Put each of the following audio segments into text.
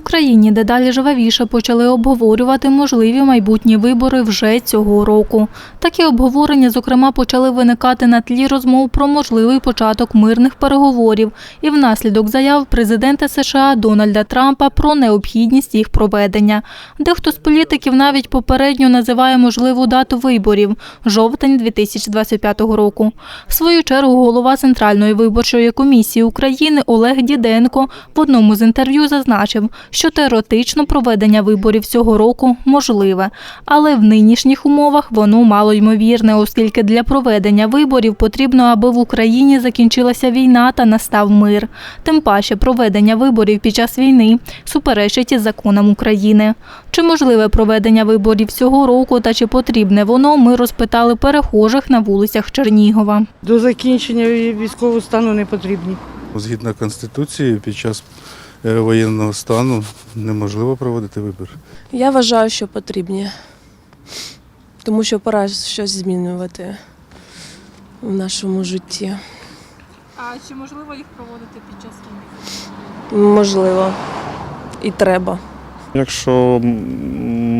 Україні дедалі жвавіше почали обговорювати можливі майбутні вибори вже цього року. Такі обговорення, зокрема, почали виникати на тлі розмов про можливий початок мирних переговорів і внаслідок заяв президента США Дональда Трампа про необхідність їх проведення. Дехто з політиків навіть попередньо називає можливу дату виборів жовтень 2025 року. В свою чергу голова Центральної виборчої комісії України Олег Діденко в одному з інтерв'ю зазначив, що теоретично проведення виборів цього року можливе, але в нинішніх умовах воно мало ймовірне, оскільки для проведення виборів потрібно, аби в Україні закінчилася війна та настав мир. Тим паче проведення виборів під час війни суперечить із законам України. Чи можливе проведення виборів цього року та чи потрібне воно, ми розпитали перехожих на вулицях Чернігова. До закінчення військового стану не потрібні. Згідно Конституції, під час воєнного стану неможливо проводити вибори. Я вважаю, що потрібні, тому що пора щось змінювати в нашому житті. А чи можливо їх проводити під час війни? Можливо, і треба. Якщо м,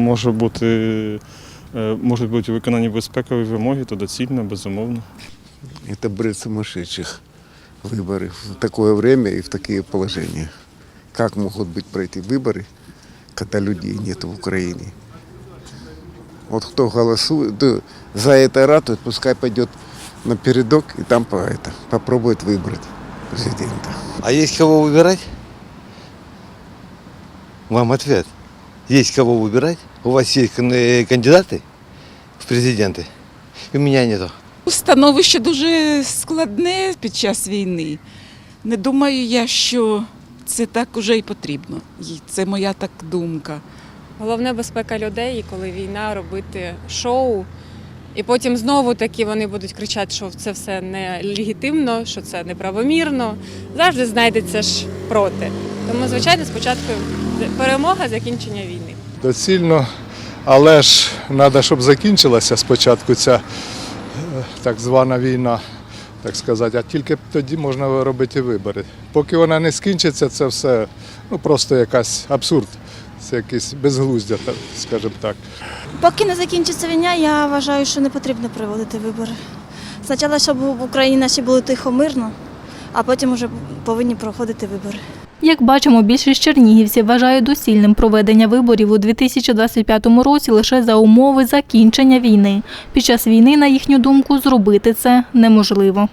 може бути, е, можуть бути виконані безпекові вимоги, то доцільно, безумовно. Это бред сумасшедших выборы в такое время и в такие положения. Как могут быть пройти выборы, когда людей нет в Украине? Вот кто голосует, да, за это ратует, пускай пойдет на передок и там по это, попробует выбрать президента. А есть кого выбирать? Вам ответ. Есть кого выбирать? У вас есть э, кандидаты в президенты? И у меня нету. Становище дуже складне під час війни. Не думаю я, що це так уже і потрібно. І Це моя так думка. Головне безпека людей, і коли війна робити шоу. І потім знову таки вони будуть кричати, що це все нелегітимно, що це неправомірно. Завжди знайдеться ж проти. Тому, звичайно, спочатку перемога, закінчення війни. доцільно, але ж треба, щоб закінчилася спочатку ця е, так звана війна, так сказати, а тільки тоді можна робити вибори. Поки вона не скінчиться, це все ну, просто якась абсурд, це якесь безглуздя, скажімо так. Поки не закінчиться війна, я вважаю, що не потрібно проводити вибори. Спочатку, щоб в Україні наші було тихо мирно, а потім вже повинні проходити вибори. Як бачимо, більшість чернігівців вважають доцільним проведення виборів у 2025 році лише за умови закінчення війни. Під час війни, на їхню думку, зробити це неможливо.